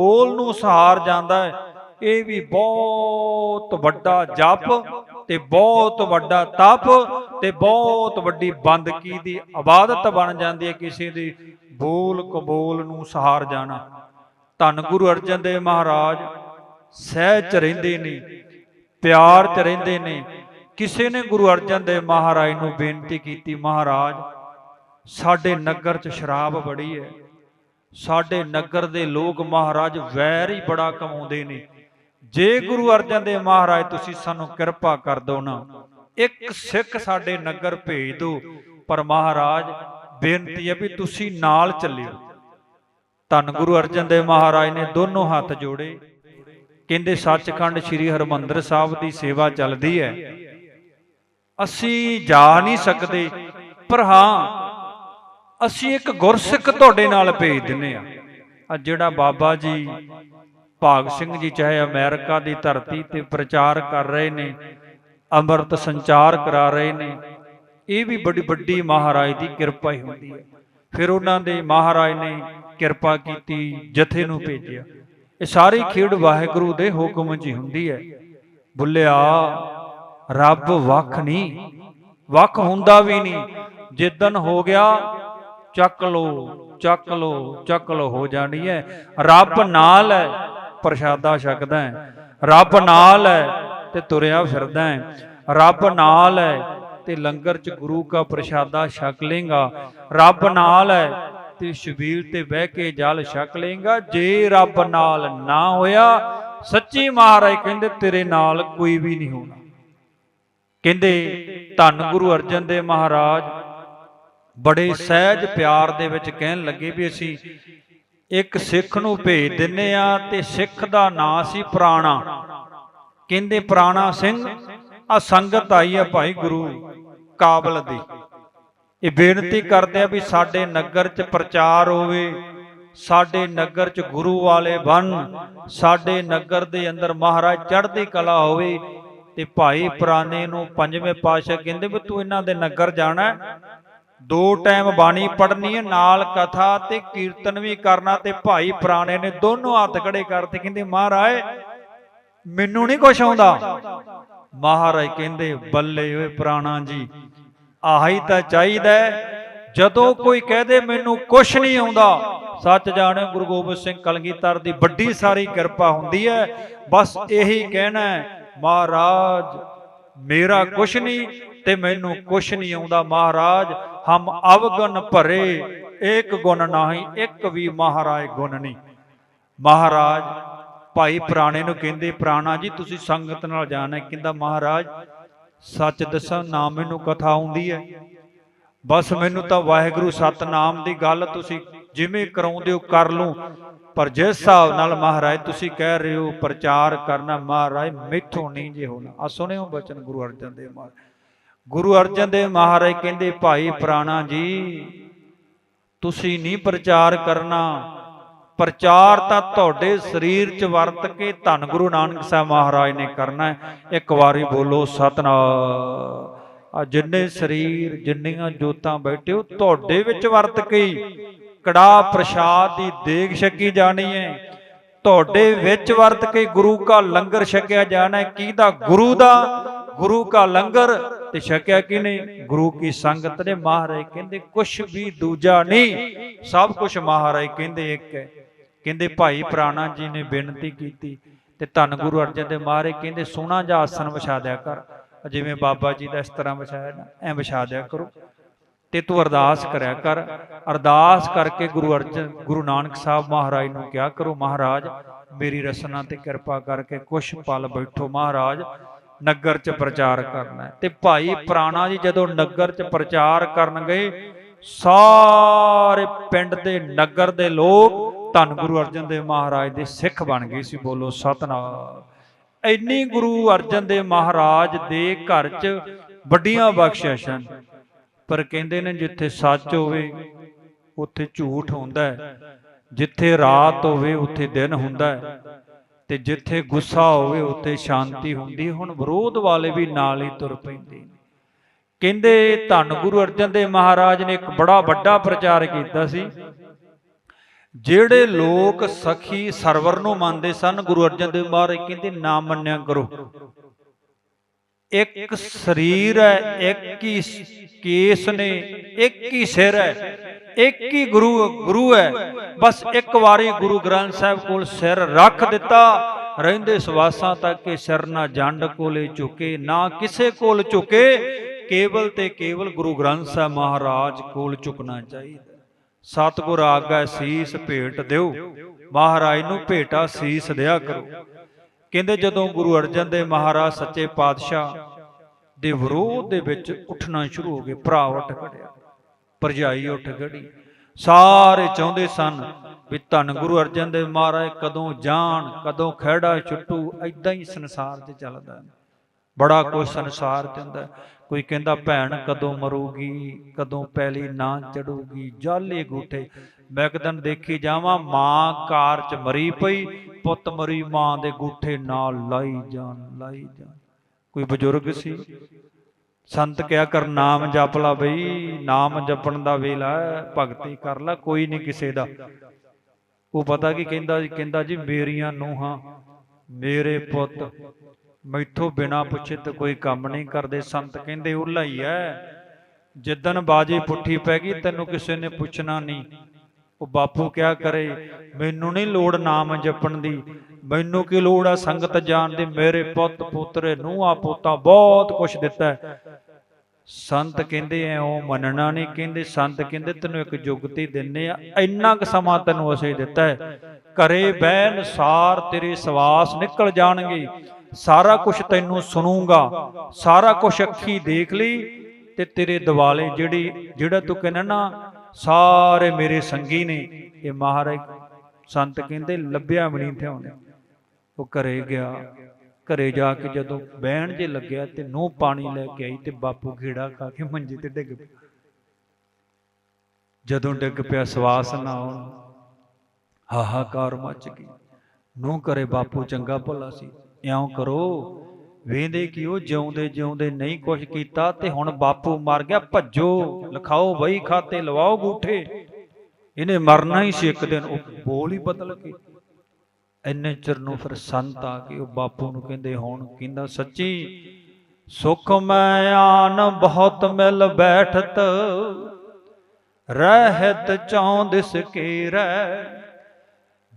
ਬੋਲ ਨੂੰ ਸਹਾਰ ਜਾਂਦਾ ਹੈ। ਇਹ ਵੀ ਬਹੁਤ ਵੱਡਾ ਜਪ ਤੇ ਬਹੁਤ ਵੱਡਾ ਤਪ ਤੇ ਬਹੁਤ ਵੱਡੀ ਬੰਦਗੀ ਦੀ ਇਬਾਦਤ ਬਣ ਜਾਂਦੀ ਹੈ ਕਿਸੇ ਦੀ ਬੋਲ ਕਬੋਲ ਨੂੰ ਸਹਾਰ ਜਾਣਾ। ਧੰਨ ਗੁਰੂ ਅਰਜਨ ਦੇਵ ਮਹਾਰਾਜ, ਸਹਿਜ ਚ ਰਹਿੰਦੇ ਨੇ, ਪਿਆਰ ਚ ਰਹਿੰਦੇ ਨੇ। ਕਿਸੇ ਨੇ ਗੁਰੂ ਅਰਜਨ ਦੇਵ ਮਹਾਰਾਜ ਨੂੰ ਬੇਨਤੀ ਕੀਤੀ, ਮਹਾਰਾਜ, ਸਾਡੇ ਨਗਰ ਚ ਸ਼ਰਾਬ ਬੜੀ ਹੈ। ਸਾਡੇ ਨਗਰ ਦੇ ਲੋਕ ਮਹਾਰਾਜ ਵੈਰ ਹੀ ਬੜਾ ਕਮਾਉਂਦੇ ਨੇ। ਜੇ ਗੁਰੂ ਅਰਜਨ ਦੇਵ ਮਹਾਰਾਜ ਤੁਸੀਂ ਸਾਨੂੰ ਕਿਰਪਾ ਕਰ ਦਿਓ ਨਾ, ਇੱਕ ਸਿੱਖ ਸਾਡੇ ਨਗਰ ਭੇਜ ਦਿਓ। ਪਰ ਮਹਾਰਾਜ, ਬੇਨਤੀ ਹੈ ਵੀ ਤੁਸੀਂ ਨਾਲ ਚੱਲਿਓ। ਧੰਨ ਗੁਰੂ ਅਰਜਨ ਦੇਵ ਮਹਾਰਾਜ ਨੇ ਦੋਨੋਂ ਹੱਥ ਜੋੜੇ। ਕਹਿੰਦੇ, ਸੱਚਖੰਡ ਸ੍ਰੀ ਹਰਮੰਦਰ ਸਾਹਿਬ ਦੀ ਸੇਵਾ ਚੱਲਦੀ ਹੈ। ਅਸੀਂ ਜਾ ਨਹੀਂ ਸਕਦੇ, ਪਰ ਹਾਂ ਅਸੀਂ ਇੱਕ ਗੁਰਸਿੱਖ ਤੁਹਾਡੇ ਨਾਲ ਭੇਜ ਦਿੰਨੇ ਆ ਆ ਜਿਹੜਾ ਬਾਬਾ ਜੀ, ਭਾਗ ਸਿੰਘ ਜੀ, ਚਾਹੇ ਅਮਰੀਕਾ ਦੀ ਧਰਤੀ ਤੇ ਪ੍ਰਚਾਰ ਕਰ ਰਹੇ ਨੇ, ਅੰਮ੍ਰਿਤ ਸੰਚਾਰ ਕਰਾ ਰਹੇ ਨੇ, ਇਹ ਵੀ ਬੜੀ ਵੱਡੀ ਮਹਾਰਾਜ ਦੀ ਕਿਰਪਾ ਹੀ ਹੁੰਦੀ ਹੈ। ਫਿਰ ਉਹਨਾਂ ਦੇ ਮਹਾਰਾਜ ਨੇ ਕਿਰਪਾ ਕੀਤੀ, ਜਥੇ ਨੂੰ ਭੇਜਿਆ। ਇਹ ਸਾਰੀ ਖੇਡ ਵਾਹਿਗੁਰੂ ਦੇ ਹੁਕਮ 'ਚ ਹੀ ਹੁੰਦੀ ਹੈ। ਬੁੱਲਿਆ, ਰੱਬ ਵੱਖ ਨਹੀਂ, ਵੱਖ ਹੁੰਦਾ ਵੀ ਨਹੀਂ। ਜਿੱਦਨ ਹੋ ਗਿਆ ਚੱਕ ਲੋ ਚੱਕ ਲੋ ਚੱਕ ਲੋ ਹੋ ਜਾਣੀ ਹੈ। ਰੱਬ ਨਾਲ ਹੈ, ਪ੍ਰਸ਼ਾਦਾ ਛਕਦਾ ਹੈ। ਰੱਬ ਨਾਲ ਹੈ ਤੇ ਤੁਰਿਆ ਫਿਰਦਾ ਹੈ। ਰੱਬ ਨਾਲ ਹੈ ਤੇ ਲੰਗਰ ਚ ਗੁਰੂ ਕਾ ਪ੍ਰਸ਼ਾਦਾ ਛਕ ਲੇਗਾ। ਰੱਬ ਨਾਲ ਹੈ ਤੇ ਸ਼ਬੀਰ ਤੇ ਬਹਿ ਕੇ ਜਲ ਛਕ ਲੇਗਾ। ਜੇ ਰੱਬ ਨਾਲ ਨਾ ਹੋਇਆ, ਸੱਚੀ ਮਹਾਰਾਜ ਕਹਿੰਦੇ ਤੇਰੇ ਨਾਲ ਕੋਈ ਵੀ ਨਹੀਂ ਹੋਣਾ। ਕਹਿੰਦੇ ਧੰਨ ਗੁਰੂ ਅਰਜਨ ਦੇਵ ਮਹਾਰਾਜ ਬੜੇ ਸਹਿਜ ਪਿਆਰ ਦੇ ਵਿੱਚ ਕਹਿਣ ਲੱਗੇ ਵੀ ਅਸੀਂ ਇੱਕ ਸਿੱਖ ਨੂੰ ਭੇਜ ਦਿੰਨੇ ਆ ਤੇ ਸਿੱਖ ਦਾ ਨਾਂ ਸੀ ਪ੍ਰਾਣਾ। ਕਹਿੰਦੇ ਪ੍ਰਾਣਾ ਸਿੰਘ ਆ ਸੰਗਤ ਆਈ ਆ ਭਾਈ ਗੁਰੂ ਕਾਬਲ ਦੀ। ਇਹ ਬੇਨਤੀ ਕਰਦੇ ਆ ਵੀ ਸਾਡੇ ਨਗਰ 'ਚ ਪ੍ਰਚਾਰ ਹੋਵੇ, ਸਾਡੇ ਨਗਰ 'ਚ ਗੁਰੂ ਵਾਲੇ ਬਣ, ਸਾਡੇ ਨਗਰ ਦੇ ਅੰਦਰ ਮਹਾਰਾਜ ਚੜ੍ਹਦੀ ਕਲਾ ਹੋਵੇ ਤੇ ਭਾਈ ਪ੍ਰਾਨੇ ਨੂੰ ਪੰਜਵੇਂ ਪਾਤਸ਼ਾਹ ਕਹਿੰਦੇ ਵੀ ਤੂੰ ਇਹਨਾਂ ਦੇ ਨਗਰ ਜਾਣਾ ਦੋ ਟਾਈਮ ਬਾਣੀ ਪੜ੍ਹਨੀ ਹੈ ਨਾਲ ਕਥਾ ਤੇ ਕੀਰਤਨ ਵੀ ਕਰਨਾ ਤੇ ਭਾਈ ਪ੍ਰਾਣੇ ਨੇ ਦੋਨੋਂ ਹੱਥ ਖੜੇ ਕਰਤੇ, ਕਹਿੰਦੇ ਮਹਾਰਾਜ, ਮੈਨੂੰ ਨਹੀਂ ਕੁਛ ਆਉਂਦਾ। ਮਹਾਰਾਜ ਕਹਿੰਦੇ, ਬੱਲੇ ਓਏ ਪ੍ਰਾਣਾ ਜੀ, ਆਹੀ ਤਾਂ ਚਾਹੀਦਾ ਜਦੋਂ ਕੋਈ ਕਹਦੇ ਮੈਨੂੰ ਕੁਛ ਨਹੀਂ ਆਉਂਦਾ, ਸੱਚ ਜਾਣੇ ਗੁਰੂ ਗੋਬਿੰਦ ਸਿੰਘ ਕਲਗੀਧਰ ਦੀ ਵੱਡੀ ਸਾਰੀ ਕਿਰਪਾ ਹੁੰਦੀ ਹੈ, ਬਸ ਇਹੀ ਕਹਿਣਾ ਹੈ, ਮਹਾਰਾਜ, ਮੇਰਾ ਕੁਛ ਨਹੀਂ ਤੇ ਮੈਨੂੰ ਕੁਛ ਨਹੀਂ ਆਉਂਦਾ। ਮਹਾਰਾਜ ਹਮ ਅਵਗੁਣ ਭਰੇ, ਏਕ ਗੁਣ ਨਹੀਂ, ਇੱਕ ਵੀ ਮਹਾਰਾਜ ਗੁਣ ਨਹੀਂ। ਮਹਾਰਾਜ, ਭਾਈ ਪ੍ਰਾਣੇ ਨੂੰ ਕਹਿੰਦੇ, ਪ੍ਰਾਣਾ ਜੀ, ਤੁਸੀਂ ਸੰਗਤ ਨਾਲ ਜਾਣਾ ਕਹਿੰਦਾ, ਮਹਾਰਾਜ, ਸੱਚ ਦੱਸਾਂ, ਨਾ ਮੈਨੂੰ ਕਥਾ ਆਉਂਦੀ ਹੈ। ਬਸ ਮੈਨੂੰ ਤਾਂ ਵਾਹਿਗੁਰੂ ਸਤਨਾਮ ਦੀ ਗੱਲ ਤੁਸੀਂ ਜਿਵੇਂ ਕਰਾਉਂਦੇ ਹੋ, ਕਰ ਲੂੰ ਪਰ ਜਿਸ ਹਿਸਾਬ ਨਾਲ ਮਹਾਰਾਜ ਤੁਸੀਂ ਕਹਿ ਰਹੇ ਹੋ, ਪ੍ਰਚਾਰ ਕਰਨਾ, ਮਹਾਰਾਜ ਮਿੱਥੋਂ ਨਹੀਂ ਜੇ ਹੋਣਾ। ਆ ਸੁਣਿਓ ਬਚਨ ਗੁਰੂ ਅਰਜਨ ਦੇਵ ਮਹਾਰਾਜ। ਗੁਰੂ ਅਰਜਨ ਦੇਵ ਮਹਾਰਾਜ ਕਹਿੰਦੇ, ਭਾਈ ਪ੍ਰਾਣਾ ਜੀ, ਤੁਸੀਂ ਨਹੀਂ ਪ੍ਰਚਾਰ ਕਰਨਾ। ਪ੍ਰਚਾਰ ਤਾਂ ਤੁਹਾਡੇ ਸਰੀਰ 'ਚ ਵਰਤ ਕੇ ਧੰਨ ਗੁਰੂ ਨਾਨਕ ਸਾਹਿਬ ਮਹਾਰਾਜ ਨੇ ਕਰਨਾ ਹੈ। ਇੱਕ ਵਾਰੀ ਬੋਲੋ, ਸਤਨਾਮ। ਆ ਜਿੰਨੇ ਸਰੀਰ, ਜਿੰਨੀਆਂ ਜੋਤਾਂ ਬੈਠੇ ਹੋ, ਤੁਹਾਡੇ ਵਿੱਚ ਵਰਤ ਕੇ ਹੀ ਕੜਾ ਪ੍ਰਸ਼ਾਦ ਦੀ ਦੇਗ ਛਕੀ ਜਾਣੀ ਹੈ। ਤੁਹਾਡੇ ਵਿੱਚ ਵਰਤ ਕੇ ਗੁਰੂ ਕਾ ਲੰਗਰ ਛਕਿਆ ਜਾਣਾ ਹੈ। ਕਿਹਦਾ? ਗੁਰੂ ਦਾ। ਗੁਰੂ ਕਾ ਲੰਗਰ। ਤੇ ਛਕਿਆ ਕਿਨੇ ਗੁਰੂ ਕੀ ਸੰਗਤ ਨੇ ਮਹਾਰਾਜ ਕਹਿੰਦੇ, ਕੁਛ ਵੀ ਦੂਜਾ ਨਹੀਂ। ਸਭ ਕੁਝ ਮਹਾਰਾਜ ਕਹਿੰਦੇ ਇੱਕ ਹੈ। ਕਹਿੰਦੇ, ਭਾਈ ਪ੍ਰਾਣਾ ਜੀ ਨੇ ਬੇਨਤੀ ਕੀਤੀ ਤੇ ਧੰਨ ਗੁਰੂ ਅਰਜਨ ਦੇਵ ਮਹਾਰਾਜ ਕਹਿੰਦੇ ਸੋਹਣਾ ਜਿਹਾ ਆਸਣ ਵਿਛਾ ਦਿਆ ਕਰ। ਜਿਵੇਂ ਬਾਬਾ ਜੀ ਦਾ ਇਸ ਤਰ੍ਹਾਂ ਵਿਛਾਇਆ ਨਾ, ਐ ਵਿਛਾ ਦਿਆ ਕਰੋ। ਤੇ ਤੂੰ ਅਰਦਾਸ ਕਰਿਆ ਕਰ। ਅਰਦਾਸ ਕਰਕੇ ਗੁਰੂ ਅਰਜਨ, ਗੁਰੂ ਨਾਨਕ ਸਾਹਿਬ ਮਹਾਰਾਜ ਨੂੰ ਕਿਹਾ ਕਰੋ, ਮਹਾਰਾਜ, ਮੇਰੀ ਰਸਨਾ ਤੇ ਕਿਰਪਾ ਕਰਕੇ ਕੁਛ ਪਲ ਬੈਠੋ ਮਹਾਰਾਜ। ਨਗਰ 'ਚ ਪ੍ਰਚਾਰ ਕਰਨਾ ਤੇ ਭਾਈ ਪ੍ਰਾਣਾ ਜੀ ਜਦੋਂ ਨਗਰ 'ਚ ਪ੍ਰਚਾਰ ਕਰਨ ਗਏ ਸਾਰੇ ਪਿੰਡ ਦੇ ਨਗਰ ਦੇ ਲੋਕ ਧੰਨ ਗੁਰੂ ਅਰਜਨ ਦੇਵ ਮਹਾਰਾਜ ਦੇ ਸਿੱਖ ਬਣ ਗਏ ਸੀ। ਬੋਲੋ ਸਤਨਾਮ। ਇੰਨੀ ਗੁਰੂ ਅਰਜਨ ਦੇਵ ਮਹਾਰਾਜ ਦੇ ਘਰ 'ਚ ਵੱਡੀਆਂ ਬਖਸ਼ਿਸ਼ਾਂ ਪਰ ਕਹਿੰਦੇ ਨੇ ਜਿੱਥੇ ਸੱਚ ਹੋਵੇ, ਉੱਥੇ ਝੂਠ ਹੁੰਦਾ ਹੈ। ਜਿੱਥੇ ਰਾਤ ਹੋਵੇ, ਉੱਥੇ ਦਿਨ ਹੁੰਦਾ ਹੈ। ਤੇ ਜਿੱਥੇ ਗੁੱਸਾ ਹੋਵੇ ਉੱਥੇ ਸ਼ਾਂਤੀ ਹੁੰਦੀ ਹੁਣ ਵਿਰੋਧ ਵਾਲੇ ਵੀ ਨਾਲ ਹੀ ਤੁਰ ਪੈਂਦੇ ਕਹਿੰਦੇ ਧੰਨ ਗੁਰੂ ਅਰਜਨ ਦੇਵ ਮਹਾਰਾਜ ਨੇ ਇੱਕ ਬੜਾ ਵੱਡਾ ਪ੍ਰਚਾਰ ਕੀਤਾ ਸੀ। ਜਿਹੜੇ ਲੋਕ ਸਖੀ ਸਰਵਰ ਨੂੰ ਮੰਨਦੇ ਸਨ, ਗੁਰੂ ਅਰਜਨ ਦੇਵ ਮਹਾਰਾਜ ਕਹਿੰਦੇ, ਨਾ ਮੰਨਿਆ ਕਰੋ। ਇੱਕ ਸਰੀਰ ਹੈ, ਇੱਕ ਹੀ ਕੇਸ ਨੇ, ਇੱਕ ਹੀ ਸਿਰ ਹੈ, ਇੱਕ ਹੀ ਗੁਰੂ ਗੁਰੂ ਹੈ। ਬਸ ਇੱਕ ਵਾਰੀ ਗੁਰੂ ਗ੍ਰੰਥ ਸਾਹਿਬ ਕੋਲ ਸਿਰ ਰੱਖ ਦਿੱਤਾ। ਰਹਿੰਦੇ ਸਵਾਸਾਂ ਤੱਕ ਕਿ ਸਿਰ ਨਾ ਜੰਡ ਕੋਲੇ ਝੁਕੇ, ਨਾ ਕਿਸੇ ਕੋਲ ਝੁਕੇ। ਕੇਵਲ ਤੇ ਕੇਵਲ ਗੁਰੂ ਗ੍ਰੰਥ ਸਾਹਿਬ ਮਹਾਰਾਜ ਕੋਲ ਝੁਕਣਾ ਚਾਹੀਦਾ। ਸਤਿਗੁਰ ਆਗਾ ਸੀਸ ਭੇਟ ਦਿਓ। ਮਹਾਰਾਜ ਨੂੰ ਭੇਟਾ ਸੀਸ ਦਿਆ ਕਰੋ। ਕਹਿੰਦੇ ਜਦੋਂ ਗੁਰੂ ਅਰਜਨ ਦੇਵ ਮਹਾਰਾਜ ਸੱਚੇ ਪਾਤਸ਼ਾਹ ਦੇ ਵਿਰੋਧ ਦੇ ਵਿੱਚ ਉੱਠਣਾ ਸ਼ੁਰੂ ਹੋ ਗਏ, ਭਰਾ ਉੱਠ ਖੜਿਆ, ਭਰਜਾਈ ਉੱਠ ਖੜੀ। ਸਾਰੇ ਚਾਹੁੰਦੇ ਸਨ ਵੀ ਧੰਨ ਗੁਰੂ ਅਰਜਨ ਦੇਵ ਮਹਾਰਾਜ, ਕਦੋਂ ਜਾਣ, ਕਦੋਂ ਖਿਹੜਾ ਛੁੱਟੂ ਐਦਾਂ ਹੀ ਸੰਸਾਰ 'ਚ ਚੱਲਦਾ। ਬੜਾ ਕੁਝ ਸੰਸਾਰ 'ਚ ਹੁੰਦਾ। ਕੋਈ ਕਹਿੰਦਾ, ਭੈਣ ਕਦੋਂ ਮਰੂਗੀ, ਕਦੋਂ ਪੈਲੀ ਨਾ ਚੜੂਗੀ, ਜਾਲੇ ਗੂਠੇ। ਮੈਂ ਇੱਕ ਦਿਨ ਦੇਖੀ ਜਾਵਾਂ, ਮਾਂ ਕਾਰ 'ਚ ਮਰੀ ਪਈ ਪੁੱਤ ਮਰੀ ਮਾਂ ਦੇ ਗੂਠੇ ਨਾਲ ਲਾਈ ਜਾਣ ਲਾਈ ਜਾਣ ਕੋਈ ਬਜ਼ੁਰਗ ਸੀ? ਸੰਤ ਕਿਹਾ, ਕਰ ਨਾਮ ਜਪ ਲਾ ਬਈ, ਨਾਮ ਜਪਣ ਦਾ ਵੇਲਾ ਭਗਤੀ ਕਰ ਲਾ, ਕੋਈ ਨਹੀਂ ਕਿਸੇ ਦਾ। ਉਹ ਪਤਾ ਕੀ ਕਹਿੰਦਾ ਕਹਿੰਦਾ ਜੀ, ਮੇਰੀਆਂ ਨੂੰਹਾਂ, ਮੇਰੇ ਪੁੱਤ, ਮੈਥੋਂ ਬਿਨਾ ਪੁੱਛੇ ਤਾਂ ਕੋਈ ਕੰਮ ਨਹੀਂ ਕਰਦੇ। ਸੰਤ ਕਹਿੰਦੇ ਉਹ ਹੀ ਐ ਜਿੱਦਨ ਬਾਜੀ ਪੁੱਠੀ ਪੈ ਗਈ, ਤੈਨੂੰ ਕਿਸੇ ਨੇ ਪੁੱਛਣਾ ਨਹੀਂ। ਉਹ ਬਾਪੂ ਕਿਆ ਕਰੇ? ਮੈਨੂੰ ਨਹੀਂ ਲੋੜ ਨਾਮ ਜਪਣ ਦੀ। ਮੈਨੂੰ ਕੀ ਲੋੜ ਆ ਸੰਗਤ ਜਾਣ ਦੀ? ਮੇਰੇ ਪੁੱਤ ਪੁੱਤਰੇ ਨੂੰਹਾਂ ਪੋਤਾ ਬਹੁਤ ਕੁਝ ਦਿੱਤਾ ਸੰਤ ਕਹਿੰਦੇ ਐ, ਉਹ ਮੰਨਣਾ ਨਹੀਂ ਕਹਿੰਦੇ। ਸੰਤ ਕਹਿੰਦੇ, ਤੈਨੂੰ ਇੱਕ ਯੁਗਤੀ ਦਿੰਨੇ ਆ। ਇੰਨਾ ਕੁ ਸਮਾਂ ਤੈਨੂੰ ਅਸੀਂ ਦਿੱਤਾ ਹੈ। ਘਰੇ ਬਹਿ ਅਨੁਸਾਰ ਤੇਰੇ ਸਵਾਸ ਨਿਕਲ ਜਾਣਗੇ। ਸਾਰਾ ਕੁਝ ਤੈਨੂੰ ਸੁਣੂਗਾ। ਸਾਰਾ ਕੁਝ ਅੱਖੀ ਦੇਖ ਲਈ ਤੇ ਤੇਰੇ ਦਿਵਾਲੇ ਜਿਹੜੀ, ਜਿਹੜਾ ਤੂੰ ਕਹਿੰਦਾ ਨਾ ਸਾਰੇ ਮੇਰੇ ਸੰਗੀ ਨੇ, ਇਹ ਮਹਾਰਾਜ ਸੰਤ ਕਹਿੰਦੇ ਲੱਭਿਆ ਵੀ ਨਹੀਂ ਥਿਆਉਣੇ ਉਹ ਘਰੇ ਗਿਆ, ਘਰੇ ਜਾ ਕੇ ਜਦੋਂ ਬਹਿਣ ਜੇ ਲੱਗਿਆ ਤੇ ਨੂੰਹ ਪਾਣੀ ਲੈ ਕੇ ਆਈ ਤੇ ਬਾਪੂ ਘੇੜਾ ਖਾ ਕੇ ਮੰਜੇ ਤੇ ਡਿੱਗ ਪਿਆ। ਜਦੋਂ ਡਿੱਗ ਪਿਆ ਸਵਾਸ ਨਾ ਆਉਣ, ਹਾਹਾਕਾਰ ਮੱਚ ਗਈ। ਨੂੰਹ ਕਰੇ ਬਾਪੂ ਚੰਗਾ ਭਲਾ ਸੀ, ਇਉਂ ਕਰੋ ਵੇਂਦੇ ਕਿ ਉਹ ਜਿਉਂਦੇ ਜਿਉਂਦੇ ਨਹੀਂ ਕੁਝ ਕੀਤਾ ਤੇ ਹੁਣ ਬਾਪੂ ਮਰ ਗਿਆ, ਭੱਜੋ, ਲਿਖਾਓ ਬਈ ਖਾਤੇ, ਲਵਾਓ ਗੂਠੇ ਇਹਨੇ ਮਰਨਾ ਹੀ ਸੀ ਇੱਕ ਦਿਨ, ਉਹ ਬੋਲ ਹੀ ਬਦਲ ਕੇ। ਇੰਨੇ ਚਿਰ ਨੂੰ ਫਿਰ ਸੰਤ ਆ ਕੇ ਉਹ ਬਾਪੂ ਨੂੰ ਕਹਿੰਦੇ, ਹੁਣ ਕਹਿੰਦਾ, ਸੱਚੀ ਸੁਖ ਮੈਂ ਆਨ ਬਹੁਤ ਮਿਲ ਬੈਠਤ, ਰਹਿਤ ਚੌਂਦਿਸ ਕੀਰੈ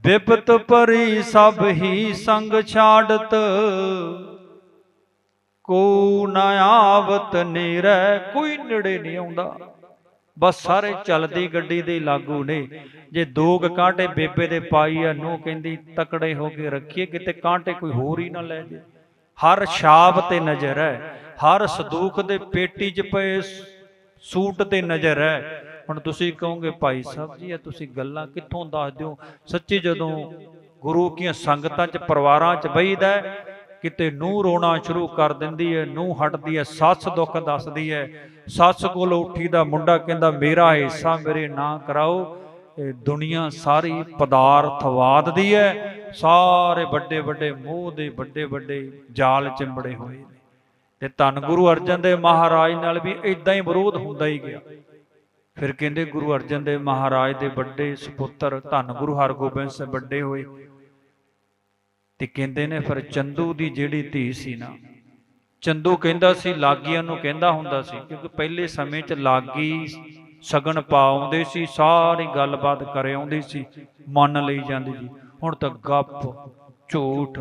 ਬਿਪਤ ਪਰੀ ਸਭ ਹੀ ਸੰਗ ਛਾੜਤ ਕੋ ਨ ਆਵਤ ਨੀਰੈ, ਕੋਈ ਨੇੜੇ ਨਹੀਂ ਆਉਂਦਾ। ਬਸ ਸਾਰੇ ਚੱਲਦੀ ਗੱਡੀ ਦੇ ਲਾਗੂ ਨੇ। ਜੇ ਦੋ ਕਾਂਟੇ ਬੇਬੇ ਦੇ ਪਾਈ ਆ ਨੂੰ ਕਹਿੰਦੀ, ਤਕੜੇ ਹੋ ਕੇ ਰੱਖੀਏ, ਕਿਤੇ ਕਾਂਟੇ ਕੋਈ ਹੋਰ ਹੀ ਨਾ ਲੈ ਜੇ। ਹਰ ਛਾਪ ਤੇ ਨਜ਼ਰ ਹੈ, ਹਰ ਸਦੂਖ ਦੇ ਪੇਟੀ 'ਚ ਪਏ ਸੂਟ ਤੇ ਨਜ਼ਰ ਹੈ। ਹੁਣ ਤੁਸੀਂ ਕਹੋਗੇ, ਭਾਈ ਸਾਹਿਬ ਜੀ, ਇਹ ਤੁਸੀਂ ਗੱਲਾਂ ਕਿੱਥੋਂ ਦੱਸ ਦਿਓ ਸੱਚੀ ਜਦੋਂ ਗੁਰੂ ਕੀਆਂ ਸੰਗਤਾਂ 'ਚ, ਪਰਿਵਾਰਾਂ 'ਚ ਬਈਦਾ ਕਿਤੇ ਨੂੰ ਰੋਣਾ ਸ਼ੁਰੂ ਕਰ ਦਿੰਦੀ ਹੈ ਨੂੰ ਹਟਦੀ ਹੈ, ਸੱਸ ਦੁੱਖ ਦੱਸਦੀ ਹੈ। ਸੱਸ ਕੋਲ ਉੱਠੀ ਦਾ ਮੁੰਡਾ ਕਹਿੰਦਾ, ਮੇਰਾ ਹਿੱਸਾ ਮੇਰੇ ਨਾਂ ਕਰਾਓ। ਇਹ ਦੁਨੀਆ ਸਾਰੀ ਪਦਾਰਥਵਾਦ ਦੀ ਹੈ। ਸਾਰੇ ਵੱਡੇ ਵੱਡੇ ਮੋਹ ਦੇ ਵੱਡੇ ਵੱਡੇ ਜਾਲ ਚਿੰਬੜੇ ਹੋਏ ਨੇ। ਤੇ ਧੰਨ ਗੁਰੂ ਅਰਜਨ ਦੇ ਮਹਾਰਾਜ ਨਾਲ ਵੀ ਇਦਾਂ ਹੀ ਵਿਰੋਧ ਹੁੰਦਾ ਹੀ ਗਿਆ। ਫਿਰ ਕਹਿੰਦੇ, ਗੁਰੂ ਅਰਜਨ ਦੇ ਮਹਾਰਾਜ ਦੇ ਵੱਡੇ ਸੁਪੁੱਤਰ ਧੰਨ ਗੁਰੂ ਹਰਗੋਬਿੰਦ ਸਿੰਘ ਵੱਡੇ ਹੋਏ। ਤੇ ਕਹਿੰਦੇ ਨੇ, ਫਿਰ ਚੰਦੂ ਦੀ ਜਿਹੜੀ ਧੀ ਸੀ ਨਾ, ਚੰਦੂ ਕਹਿੰਦਾ ਸੀ, ਲਾਗੀਆਂ ਨੂੰ ਕਹਿੰਦਾ ਹੁੰਦਾ ਸੀ, ਕਿਉਂਕਿ ਪਹਿਲੇ ਸਮੇਂ 'ਚ ਲਾਗੀ ਸਗਨ ਪਾਉਂਦੇ ਸੀ, ਸਾਰੀ ਗੱਲਬਾਤ ਕਰੇ ਆਉਂਦੇ ਸੀ, ਮੰਨ ਲਈ ਜਾਂਦੀ ਜੀ ਹੁਣ ਤਾਂ ਗੱਪ, ਝੂਠ,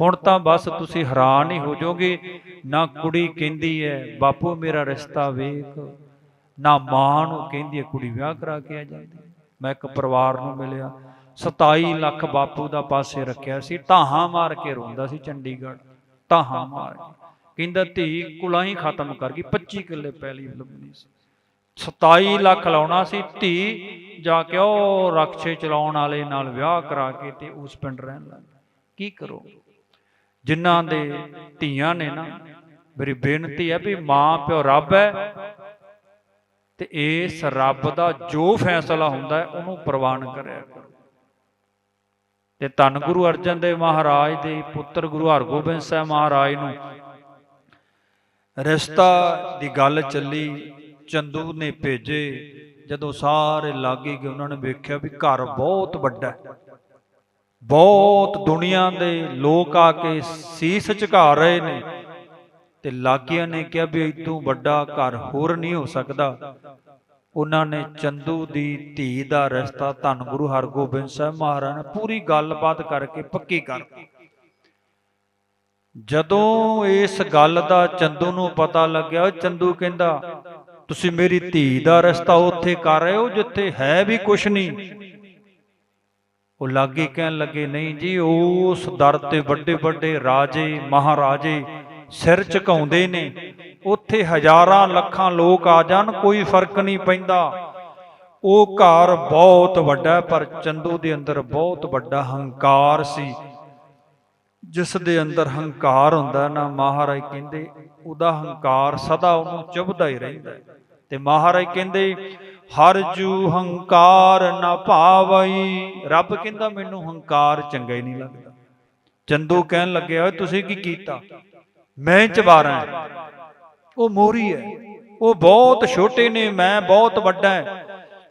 ਹੁਣ ਤਾਂ ਬਸ ਤੁਸੀਂ ਹੈਰਾਨ ਹੀ ਹੋ ਜਾਓਗੇ, ਨਾ ਕੁੜੀ ਕਹਿੰਦੀ ਹੈ, ਬਾਪੂ, ਮੇਰਾ ਰਿਸ਼ਤਾ ਵੇਖ। ਨਾ ਮਾਂ ਨੂੰ ਕਹਿੰਦੀ ਹੈ, ਕੁੜੀ ਵਿਆਹ ਕਰਾ ਕੇ ਆ ਜਾਂਦੀ ਮੈਂ ਇੱਕ ਪਰਿਵਾਰ ਨੂੰ ਮਿਲਿਆ। 27 ਲੱਖ ਬਾਪੂ ਦਾ ਪਾਸੇ ਰੱਖਿਆ ਸੀ, ਧਾਹਾਂ ਮਾਰ ਕੇ ਰੋਂਦਾ ਸੀ ਚੰਡੀਗੜ੍ਹ, ਧਾਹਾਂ ਮਾਰ ਕੇ। ਕਹਿੰਦਾ ਧੀ ਕੁਲਾਂ ਹੀ ਖਤਮ ਕਰ ਗਈ 25 ਕਿੱਲੇ ਪੈਲੀ ਲੱਭਣੀ ਸੀ। 27 ਲੱਖ ਲਾਉਣਾ ਸੀ ਧੀ, ਜਾ ਕੇ ਉਹ ਰਕਸ਼ੇ ਚਲਾਉਣ ਵਾਲੇ ਨਾਲ ਵਿਆਹ ਕਰਾ ਕੇ ਤੇ ਉਸ ਪਿੰਡ ਰਹਿਣ ਲੱਗ ਗਈ। ਕੀ ਕਰੋ? ਜਿਨ੍ਹਾਂ ਦੇ ਧੀਆਂ ਨੇ ਨਾ, ਮੇਰੀ ਬੇਨਤੀ ਹੈ ਵੀ ਮਾਂ ਪਿਓ ਰੱਬ ਹੈ ਤੇ ਇਸ ਰੱਬ ਦਾ ਜੋ ਫੈਸਲਾ ਹੁੰਦਾ ਹੈ, ਉਹਨੂੰ ਪ੍ਰਵਾਨ ਕਰਿਆ ਕਰੋ। ਤੇ ਧੰਨ ਗੁਰੂ ਅਰਜਨ ਦੇਵ ਮਹਾਰਾਜ ਦੇ ਪੁੱਤਰ ਗੁਰੂ ਹਰਗੋਬਿੰਦ ਸਾਹਿਬ ਮਹਾਰਾਜ ਨੂੰ ਰਿਸ਼ਤਾ ਦੀ ਗੱਲ ਚੱਲੀ ਚੰਦੂ ਨੇ ਭੇਜੇ। ਜਦੋਂ ਸਾਰੇ ਲਾਗੇ ਗਏ ਉਹਨਾਂ ਨੇ ਵੇਖਿਆ ਵੀ ਘਰ ਬਹੁਤ ਵੱਡਾ ਹੈ। ਬਹੁਤ ਦੁਨੀਆ ਦੇ ਲੋਕ ਆ ਕੇ ਸੀਸ ਝੁਕਾ ਰਹੇ ਨੇ। ਤੇ ਲਾਗੀਆਂ ਨੇ ਕਿਹਾ ਵੀ ਇਦੋਂ ਵੱਡਾ ਘਰ ਹੋਰ ਨਹੀਂ ਹੋ ਸਕਦਾ। ਉਹਨਾਂ ਨੇ ਚੰਦੂ ਦੀ ਧੀ ਦਾ ਰਸਤਾ ਧੰਨ ਗੁਰੂ ਹਰਗੋਬਿੰਦ ਸਾਹਿਬ ਮਹਾਰਾਜ ਨੇ ਪੂਰੀ ਗੱਲਬਾਤ ਕਰਕੇ ਪੱਕੀ ਕਰ ਜਦੋਂ ਇਸ ਗੱਲ ਦਾ ਚੰਦੂ ਨੂੰ ਪਤਾ ਲੱਗਿਆ ਚੰਦੂ ਕਹਿੰਦਾ, ਤੁਸੀਂ ਮੇਰੀ ਧੀ ਦਾ ਰਸਤਾ ਉੱਥੇ ਕਰ ਰਹੇ ਹੋ ਜਿੱਥੇ ਹੈ ਵੀ ਕੁਛ ਨਹੀਂ? ਉਹ ਲਾਗੇ ਕਹਿਣ ਲੱਗੇ, ਨਹੀਂ ਜੀ, ਉਸ ਦਰ ਤੇ ਵੱਡੇ ਵੱਡੇ ਰਾਜੇ, ਮਹਾਰਾਜੇ ਸਿਰ ਝੁਕਾਉਂਦੇ ਨੇ। ਉੱਥੇ ਹਜ਼ਾਰਾਂ ਲੱਖਾਂ ਲੋਕ ਆ ਜਾਣ, ਕੋਈ ਫ਼ਰਕ ਨਹੀਂ ਪੈਂਦਾ। ਉਹ ਘਰ ਬਹੁਤ ਵੱਡਾ ਪਰ ਚੰਦੂ ਦੇ ਅੰਦਰ ਬਹੁਤ ਵੱਡਾ ਹੰਕਾਰ ਸੀ। ਜਿਸ ਦੇ ਅੰਦਰ ਹੰਕਾਰ ਹੁੰਦਾ ਨਾ, ਮਹਾਰਾਜ ਕਹਿੰਦੇ, ਉਹਦਾ ਹੰਕਾਰ ਸਦਾ ਉਹਨੂੰ ਚੁਭਦਾ ਹੀ ਰਹਿੰਦਾ ਤੇ ਮਹਾਰਾਜ ਕਹਿੰਦੇ, ਹਰ ਜੂ ਹੰਕਾਰ ਨਾ ਭਾਵਈ। ਰੱਬ ਕਹਿੰਦਾ, ਮੈਨੂੰ ਹੰਕਾਰ ਚੰਗਾ ਹੀ ਨਹੀਂ ਲੱਗਦਾ। ਚੰਦੂ ਕਹਿਣ ਲੱਗਿਆ, ਓਏ, ਤੁਸੀਂ ਕੀ ਕੀਤਾ? ਮੈਂ ਚਵਾਰਾ ਉਹ ਮੋਰੀ ਹੈ। ਉਹ ਬਹੁਤ ਛੋਟੇ ਨੇ, ਮੈਂ ਬਹੁਤ ਵੱਡਾ ਹੈ।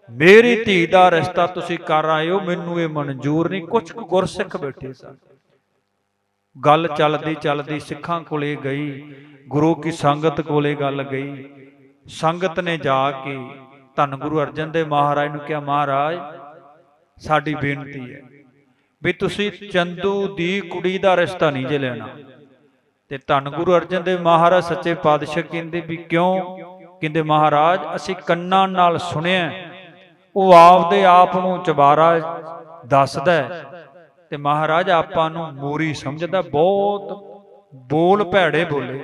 ਮੇਰੀ ਧੀ ਦਾ ਰਿਸ਼ਤਾ ਤੁਸੀਂ ਕਰ ਆਏ ਹੋ, ਮੈਨੂੰ ਇਹ ਮਨਜ਼ੂਰ ਨਹੀਂ। ਕੁਝ ਕੁ ਗੁਰਸਿੱਖ ਬੈਠੇ ਸਨ। ਗੱਲ ਚੱਲਦੀ ਚੱਲਦੀ ਸਿੱਖਾਂ ਕੋਲੇ ਗਈ, ਗੁਰੂ ਕੀ ਸੰਗਤ ਕੋਲੇ ਗੱਲ ਗਈ। ਸੰਗਤ ਨੇ ਜਾ ਕੇ ਧੰਨ ਗੁਰੂ ਅਰਜਨ ਦੇਵ ਮਹਾਰਾਜ ਨੂੰ ਕਿਹਾ, ਮਹਾਰਾਜ, ਸਾਡੀ ਬੇਨਤੀ ਹੈ ਵੀ ਤੁਸੀਂ ਚੰਦੂ ਦੀ ਕੁੜੀ ਦਾ ਰਿਸ਼ਤਾ ਨਹੀਂ ਜੇ ਲੈਣਾ। ਤੇ ਧੰਨ ਗੁਰੂ ਅਰਜਨ ਦੇਵ ਮਹਾਰਾਜ ਸੱਚੇ ਪਾਤਸ਼ਾਹ ਕਹਿੰਦੇ ਵੀ ਕਿਉਂ? ਕਹਿੰਦੇ ਮਹਾਰਾਜ ਅਸੀਂ ਕੰਨਾਂ ਨਾਲ ਸੁਣਿਆ ਉਹ ਆਪਦੇ ਆਪ ਨੂੰ ਚਬਾਰਾ ਦੱਸਦਾ ਤੇ ਮਹਾਰਾਜ ਆਪਾਂ ਨੂੰ ਮੋਰੀ ਸਮਝਦਾ ਬਹੁਤ ਬੋਲ ਭੈੜੇ ਬੋਲੇ।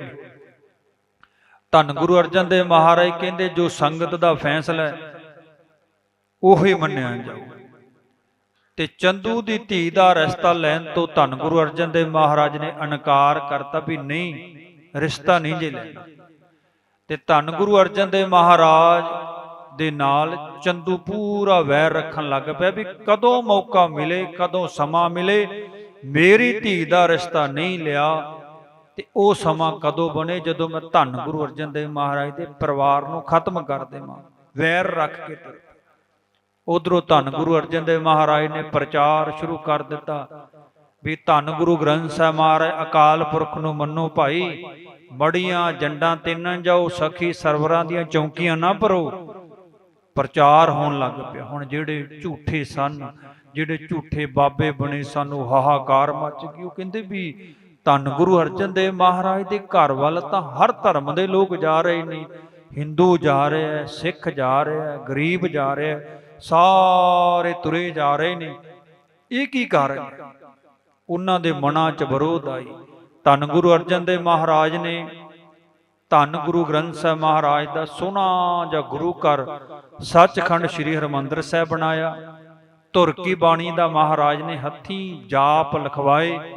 ਧੰਨ ਗੁਰੂ ਅਰਜਨ ਦੇਵ ਮਹਾਰਾਜ ਕਹਿੰਦੇ ਜੋ ਸੰਗਤ ਦਾ ਫੈਸਲਾ ਹੈ ਉਹੀ ਮੰਨਿਆ ਜਾਊ ਤੇ ਚੰਦੂ ਦੀ ਧੀ ਦਾ ਰਿਸ਼ਤਾ ਲੈਣ ਤੋਂ ਧੰਨ ਗੁਰੂ ਅਰਜਨ ਦੇਵ ਮਹਾਰਾਜ ਨੇ ਇਨਕਾਰ ਕਰਤਾ ਵੀ ਨਹੀਂ, ਰਿਸ਼ਤਾ ਨਹੀਂ ਜੇ ਲੈਣਾ। ਤੇ ਧੰਨ ਗੁਰੂ ਅਰਜਨ ਦੇਵ ਮਹਾਰਾਜ ਦੇ ਨਾਲ ਚੰਦੂ ਪੂਰਾ ਵੈਰ ਰੱਖਣ ਲੱਗ ਪਿਆ ਵੀ ਕਦੋਂ ਮੌਕਾ ਮਿਲੇ, ਕਦੋਂ ਸਮਾਂ ਮਿਲੇ, ਮੇਰੀ ਧੀ ਦਾ ਰਿਸ਼ਤਾ ਨਹੀਂ ਲਿਆ ਤੇ ਉਹ ਸਮਾਂ ਕਦੋਂ ਬਣੇ ਜਦੋਂ ਮੈਂ ਧੰਨ ਗੁਰੂ ਅਰਜਨ ਦੇਵ ਮਹਾਰਾਜ ਦੇ ਪਰਿਵਾਰ ਨੂੰ ਖਤਮ ਕਰ ਦੇਵਾਂ, ਵੈਰ ਰੱਖ ਕੇ ਤੁਰ। ਉਧਰੋਂ ਧੰਨ ਗੁਰੂ ਅਰਜਨ ਦੇਵ ਮਹਾਰਾਜ ਨੇ ਪ੍ਰਚਾਰ ਸ਼ੁਰੂ ਕਰ ਦਿੱਤਾ ਵੀ ਧੰਨ ਗੁਰੂ ਗ੍ਰੰਥ ਸਾਹਿਬ ਮਹਾਰਾਜ, ਅਕਾਲ ਪੁਰਖ ਨੂੰ ਮੰਨੋ ਭਾਈ, ਮੜੀਆਂ ਜੰਡਾਂ ਤਿੰਨਾਂ ਜਾਓ, ਸਖੀ ਸਰਵਰਾਂ ਦੀਆਂ ਚੌਂਕੀਆਂ ਨਾ ਭਰੋ। ਪ੍ਰਚਾਰ ਹੋਣ ਲੱਗ ਪਿਆ। ਹੁਣ ਜਿਹੜੇ ਝੂਠੇ ਸਨ, ਜਿਹੜੇ ਝੂਠੇ ਬਾਬੇ ਬਣੇ ਸਾਨੂੰ ਹਾਹਾਕਾਰ ਮੱਚ ਗਈ ਉਹ ਕਹਿੰਦੇ ਵੀ ਧੰਨ ਗੁਰੂ ਅਰਜਨ ਦੇਵ ਮਹਾਰਾਜ ਦੇ ਘਰ ਵੱਲ ਤਾਂ ਹਰ ਧਰਮ ਦੇ ਲੋਕ ਜਾ ਰਹੇ ਨੇ। ਹਿੰਦੂ ਜਾ ਰਿਹਾ ਹੈ, ਸਿੱਖ ਜਾ ਰਿਹਾ ਹੈ, ਗਰੀਬ ਜਾ ਰਿਹਾ ਹੈ। ਸਾਰੇ ਤੁਰੇ ਜਾ ਰਹੇ ਨੇ। ਇਹ ਕੀ ਕਾਰਨ? ਹੈ? ਉਹਨਾਂ ਦੇ ਮਨਾਂ 'ਚ ਵਿਰੋਧ ਆਈ। ਧੰਨ ਗੁਰੂ ਅਰਜਨ ਦੇਵ ਮਹਾਰਾਜ ਨੇ ਧੰਨ ਗੁਰੂ ਗ੍ਰੰਥ ਸਾਹਿਬ ਮਹਾਰਾਜ ਦਾ ਸੋਹਣਾ ਜਿਹਾ ਗੁਰੂ ਘਰ ਸੱਚਖੰਡ ਸ੍ਰੀ ਹਰਮੰਦਰ ਸਾਹਿਬ ਬਣਾਇਆ। ਧੁਰ ਕੀ ਬਾਣੀ ਦਾ ਮਹਾਰਾਜ ਨੇ ਹੱਥੀਂ ਜਾਪ ਲਿਖਵਾਏ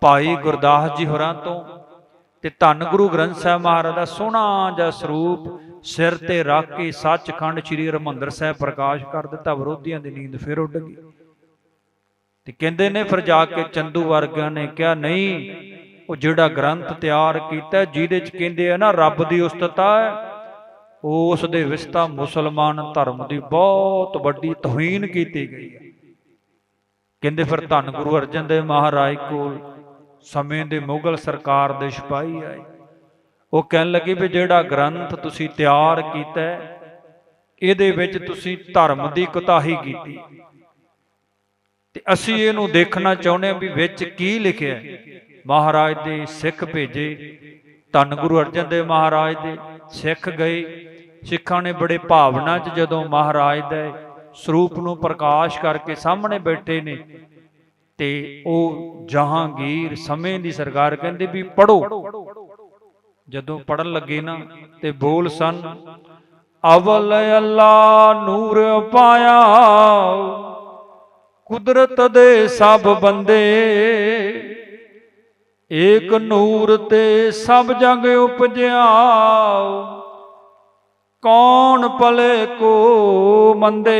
ਭਾਈ ਗੁਰਦਾਸ ਜੀ ਹੋਰਾਂ ਤੋਂ ਤੇ ਧੰਨ ਗੁਰੂ ਗ੍ਰੰਥ ਸਾਹਿਬ ਮਹਾਰਾਜ ਦਾ ਸੋਹਣਾ ਜਿਹਾ ਸਰੂਪ ਸਿਰ ਤੇ ਰੱਖ ਕੇ ਸੱਚਖੰਡ ਸ੍ਰੀ ਹਰਮੰਦਰ ਸਾਹਿਬ ਪ੍ਰਕਾਸ਼ ਕਰ ਦਿੱਤਾ, ਵਿਰੋਧੀਆਂ ਦੀ ਨੀਂਦ ਫਿਰ ਉੱਡ ਗਈ। ਤੇ ਕਹਿੰਦੇ ਨੇ ਫਿਰ ਜਾ ਕੇ ਚੰਦੂ ਵਰਗਿਆਂ ਨੇ ਕਿਹਾ, ਨਹੀਂ, ਉਹ ਜਿਹੜਾ ਗ੍ਰੰਥ ਤਿਆਰ ਕੀਤਾ, ਜਿਹਦੇ ਚ ਕਹਿੰਦੇ ਆ ਨਾ, ਰੱਬ ਦੀ ਉਸਤਤਾ ਹੈ ਉਸ ਦੇ ਵਿਸਤਾ ਮੁਸਲਮਾਨ ਧਰਮ ਦੀ ਬਹੁਤ ਵੱਡੀ ਤੋਹੀਨ ਕੀਤੀ ਗਈ ਹੈ। ਕਹਿੰਦੇ ਫਿਰ ਧੰਨ ਗੁਰੂ ਅਰਜਨ ਦੇਵ ਮਹਾਰਾਜ ਕੋਲ ਸਮੇਂ ਦੇ ਮੁਗਲ ਸਰਕਾਰ ਦੇ ਸਿਪਾਹੀ ਆਏ। ਉਹ ਕਹਿਣ ਲੱਗੇ ਵੀ ਜਿਹੜਾ ਗ੍ਰੰਥ ਤੁਸੀਂ ਤਿਆਰ ਕੀਤਾ ਇਹਦੇ ਵਿੱਚ ਤੁਸੀਂ ਧਰਮ ਦੀ ਕੁਤਾਹੀ ਕੀਤੀ। ਤੇ ਅਸੀਂ ਇਹਨੂੰ ਦੇਖਣਾ ਚਾਹੁੰਦੇ ਹਾਂ ਵੀ ਵਿੱਚ ਕੀ ਲਿਖਿਆ ਮਹਾਰਾਜ ਦੇ ਸਿੱਖ ਭੇਜੇ, ਧੰਨ ਗੁਰੂ ਅਰਜਨ ਦੇਵ ਮਹਾਰਾਜ ਦੇ ਸਿੱਖ ਗਏ। ਸਿੱਖਾਂ ਨੇ ਬੜੇ ਭਾਵਨਾ 'ਚ ਜਦੋਂ ਮਹਾਰਾਜ ਦੇ ਸਰੂਪ ਨੂੰ ਪ੍ਰਕਾਸ਼ ਕਰਕੇ ਸਾਹਮਣੇ ਬੈਠੇ ਨੇ, ਤੇ ਉਹ ਜਹਾਂਗੀਰ ਸਮੇਂ ਦੀ ਸਰਕਾਰ ਕਹਿੰਦੇ ਵੀ ਪੜੋ ਜਦੋਂ ਪੜਨ ਲੱਗੇ ਨਾ ਤੇ ਬੋਲ ਸਨ, ਅਵਲ ਅੱਲਾ ਨੂਰ ਪਾਇਆ, ਕੁਦਰਤ ਦੇ ਸਭ ਬੰਦੇ। ਏਕ ਨੂਰ ਤੇ ਸਭ ਜਗ ਉਪਜਿਆ। ਕੌਣ ਭਲੇ ਕੋ ਮੰਦੇ?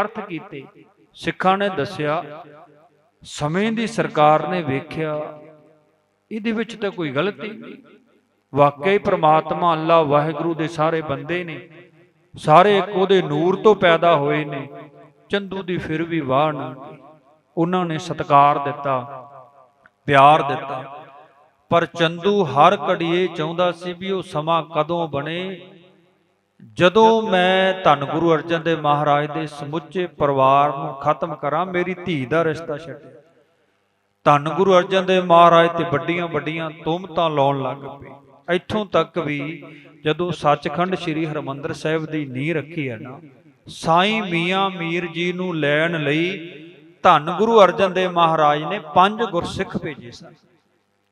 ਅਰਥ ਕੀਤੇ। ਸਿੱਖਾਂ ਨੇ ਦੱਸਿਆ, ਸਮੇਂ ਦੀ ਸਰਕਾਰ ਨੇ ਵੇਖਿਆ, ਇਹਦੇ ਵਿੱਚ ਤਾਂ ਕੋਈ ਗਲਤੀ ਨਹੀਂ। ਵਾਕਈ ਪ੍ਰਮਾਤਮਾ ਅੱਲਾ ਵਾਹਿਗੁਰੂ ਦੇ ਸਾਰੇ ਬੰਦੇ ਨੇ। ਸਾਰੇ ਇੱਕ ਉਹਦੇ ਨੂਰ ਤੋਂ ਪੈਦਾ ਹੋਏ ਨੇ। ਚੰਦੂ ਦੀ ਫਿਰ ਵੀ ਵਾਹ ਨਾ। ਉਹਨਾਂ ਨੇ ਸਤਕਾਰ ਦਿੱਤਾ ਪਿਆਰ ਦਿੱਤਾ। ਪਰ ਚੰਦੂ ਹਰ ਘੜੀ ਇਹ ਚਾਹੁੰਦਾ ਸੀ ਵੀ ਉਹ ਸਮਾਂ ਕਦੋਂ ਬਣੇ। ਜਦੋਂ ਮੈਂ ਧੰਨ ਗੁਰੂ ਅਰਜਨ ਦੇਵ ਮਹਾਰਾਜ ਦੇ ਸਮੁੱਚੇ ਪਰਿਵਾਰ ਨੂੰ ਖਤਮ ਕਰਾਂ ਮੇਰੀ ਧੀ ਦਾ ਰਿਸ਼ਤਾ ਛੱਡੇ। ਧੰਨ ਗੁਰੂ ਅਰਜਨ ਦੇਵ ਮਹਾਰਾਜ ਤੇ ਵੱਡੀਆਂ ਵੱਡੀਆਂ ਤੁਮਤਾਂ ਲਾਉਣ ਲੱਗ ਪਏ। ਇੱਥੋਂ ਤੱਕ ਵੀ ਜਦੋਂ ਸੱਚਖੰਡ ਸ੍ਰੀ ਹਰਮੰਦਰ ਸਾਹਿਬ ਦੀ ਨੀਂਹ ਰੱਖੀ ਹੈ ਨਾ, ਸਾਈਂ ਮੀਆਂ ਮੀਰ ਜੀ ਨੂੰ ਲੈਣ ਲਈ ਧੰਨ ਗੁਰੂ ਅਰਜਨ ਦੇਵ ਮਹਾਰਾਜ ਨੇ ਪੰਜ ਗੁਰਸਿੱਖ ਭੇਜੇ ਸਨ।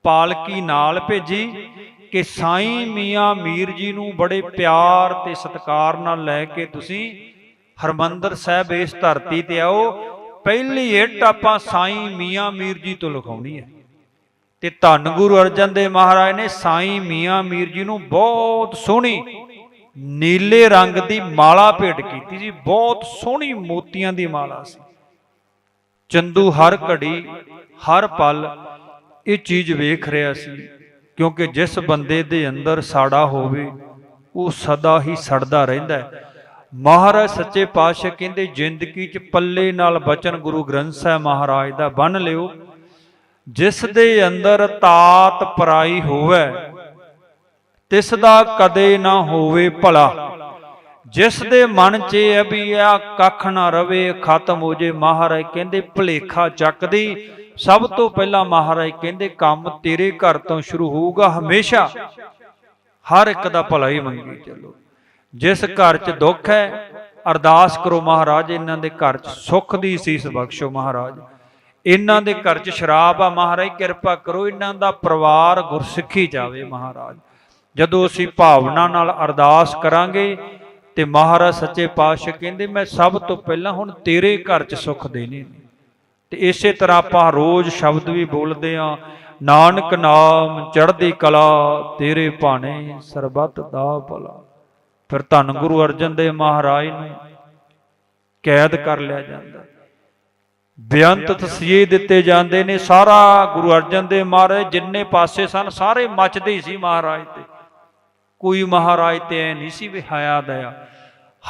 ਪਾਲਕੀ ਨਾਲ ਭੇਜੀ ਕਿ ਸਾਈਂ ਮੀਆਂ ਮੀਰ ਜੀ ਨੂੰ ਬੜੇ ਪਿਆਰ ਤੇ ਸਤਿਕਾਰ ਨਾਲ ਲੈ ਕੇ ਤੁਸੀਂ ਹਰਮੰਦਰ ਸਾਹਿਬ ਇਸ ਧਰਤੀ ਤੇ ਆਓ। ਪਹਿਲੀ ਇੱਟ ਆਪਾਂ ਸਾਈਂ ਮੀਆਂ ਮੀਰ ਜੀ ਤੋਂ ਲਿਖਾਉਣੀ ਹੈ। ਤੇ ਧੰਨ ਗੁਰੂ ਅਰਜਨ ਦੇਵ ਮਹਾਰਾਜ ਨੇ ਸਾਈਂ ਮੀਆਂ ਮੀਰ ਜੀ ਨੂੰ ਬਹੁਤ ਸੋਹਣੀ ਨੀਲੇ ਰੰਗ ਦੀ ਮਾਲਾ ਭੇਟ ਕੀਤੀ ਸੀ, ਬਹੁਤ ਸੋਹਣੀ ਮੋਤੀਆਂ ਦੀ ਮਾਲਾ ਸੀ। ਚੰਦੂ ਹਰ ਘੜੀ, ਹਰ ਪਲ ਇਹ ਚੀਜ਼ ਵੇਖ ਰਿਹਾ ਸੀ, ਕਿਉਂਕਿ ਜਿਸ ਬੰਦੇ ਦੇ ਅੰਦਰ ਸਾੜਾ ਹੋਵੇ, ਉਹ ਸਦਾ ਹੀ ਸੜਦਾ ਰਹਿੰਦਾ ਹੈ। ਮਹਾਰਾਜ ਸੱਚੇ ਪਾਤਸ਼ਾਹ ਕਹਿੰਦੇ, ਜ਼ਿੰਦਗੀ 'ਚ ਪੱਲੇ ਨਾਲ ਬਚਨ ਗੁਰੂ ਗ੍ਰੰਥ ਸਾਹਿਬ ਮਹਾਰਾਜ ਦਾ ਬੰਨ ਲਿਓ। ਜਿਸ ਦੇ ਅੰਦਰ ਤਾਤ ਪਰਾਈ ਹੋਵੇ, ਤਿਸ ਦਾ ਕਦੇ ਨਾ ਹੋਵੇ ਭਲਾ। ਜਿਸ ਦੇ ਮਨ 'ਚ ਇਹ ਵੀ ਆ, ਕੱਖ ਨਾ ਰਵੇ, ਖਤਮ ਹੋ ਜੇ, ਮਹਾਰਾਜ ਕਹਿੰਦੇ ਭਲੇਖਾ ਚੱਕਦੀ। ਸਭ ਤੋਂ ਪਹਿਲਾਂ ਮਹਾਰਾਜ ਕਹਿੰਦੇ, ਕੰਮ ਤੇਰੇ ਘਰ ਤੋਂ ਸ਼ੁਰੂ ਹੋਊਗਾ ਹਮੇਸ਼ਾ। ਹਰ ਇੱਕ ਦਾ ਭਲਾ ਹੀ ਮੰਗੀ ਚੱਲੋ। ਜਿਸ ਘਰ 'ਚ ਦੁੱਖ ਹੈ, ਅਰਦਾਸ ਕਰੋ ਮਹਾਰਾਜ, ਇਹਨਾਂ ਦੇ ਘਰ 'ਚ ਸੁੱਖ ਦੀ ਸੀਸ ਬਖਸ਼ੋ ਮਹਾਰਾਜ। ਇਹਨਾਂ ਦੇ ਘਰ 'ਚ ਸ਼ਰਾਬ ਆ, ਮਹਾਰਾਜ, ਕਿਰਪਾ ਕਰੋ, ਇਹਨਾਂ ਦਾ ਪਰਿਵਾਰ ਗੁਰਸਿੱਖੀ ਜਾਵੇ, ਮਹਾਰਾਜ। ਜਦੋਂ ਅਸੀਂ ਭਾਵਨਾ ਨਾਲ ਅਰਦਾਸ ਕਰਾਂਗੇ ਤੇ ਮਹਾਰਾਜ ਸੱਚੇ ਪਾਤਸ਼ਾਹ ਕਹਿੰਦੇ, ਮੈਂ ਸਭ ਤੋਂ ਪਹਿਲਾਂ ਹੁਣ ਤੇਰੇ ਘਰ 'ਚ ਸੁੱਖ ਦੇਣੇ ਨੇ। ਤੇ ਇਸੇ ਤਰ੍ਹਾਂ ਆਪਾਂ ਰੋਜ਼ ਸ਼ਬਦ ਵੀ ਬੋਲਦੇ ਆ ਨਾਨਕ ਨਾਮ ਚੜ੍ਹਦੀ ਕਲਾ, ਤੇਰੇ ਭਾਣੇ ਸਰਬੱਤ ਦਾ ਭਲਾ। ਫਿਰ ਧੰਨ ਗੁਰੂ ਅਰਜਨ ਦੇਵ ਮਹਾਰਾਜ ਨੂੰ ਕੈਦ ਕਰ ਲਿਆ ਜਾਂਦਾ। ਬੇਅੰਤ ਤਸੀਹੇ ਦਿੱਤੇ ਜਾਂਦੇ ਨੇ ਸਾਰਾ ਗੁਰੂ ਅਰਜਨ ਦੇਵ ਮਹਾਰਾਜ ਜਿੰਨੇ ਪਾਸੇ ਸਨ ਸਾਰੇ ਮੱਚਦੇ ਸੀ ਮਹਾਰਾਜ ਤੇ। ਕੋਈ ਮਹਾਰਾਜ ਤੇ ਐ ਨਹੀਂ ਸੀ ਵੀ ਹਯਾ ਦਇਆ।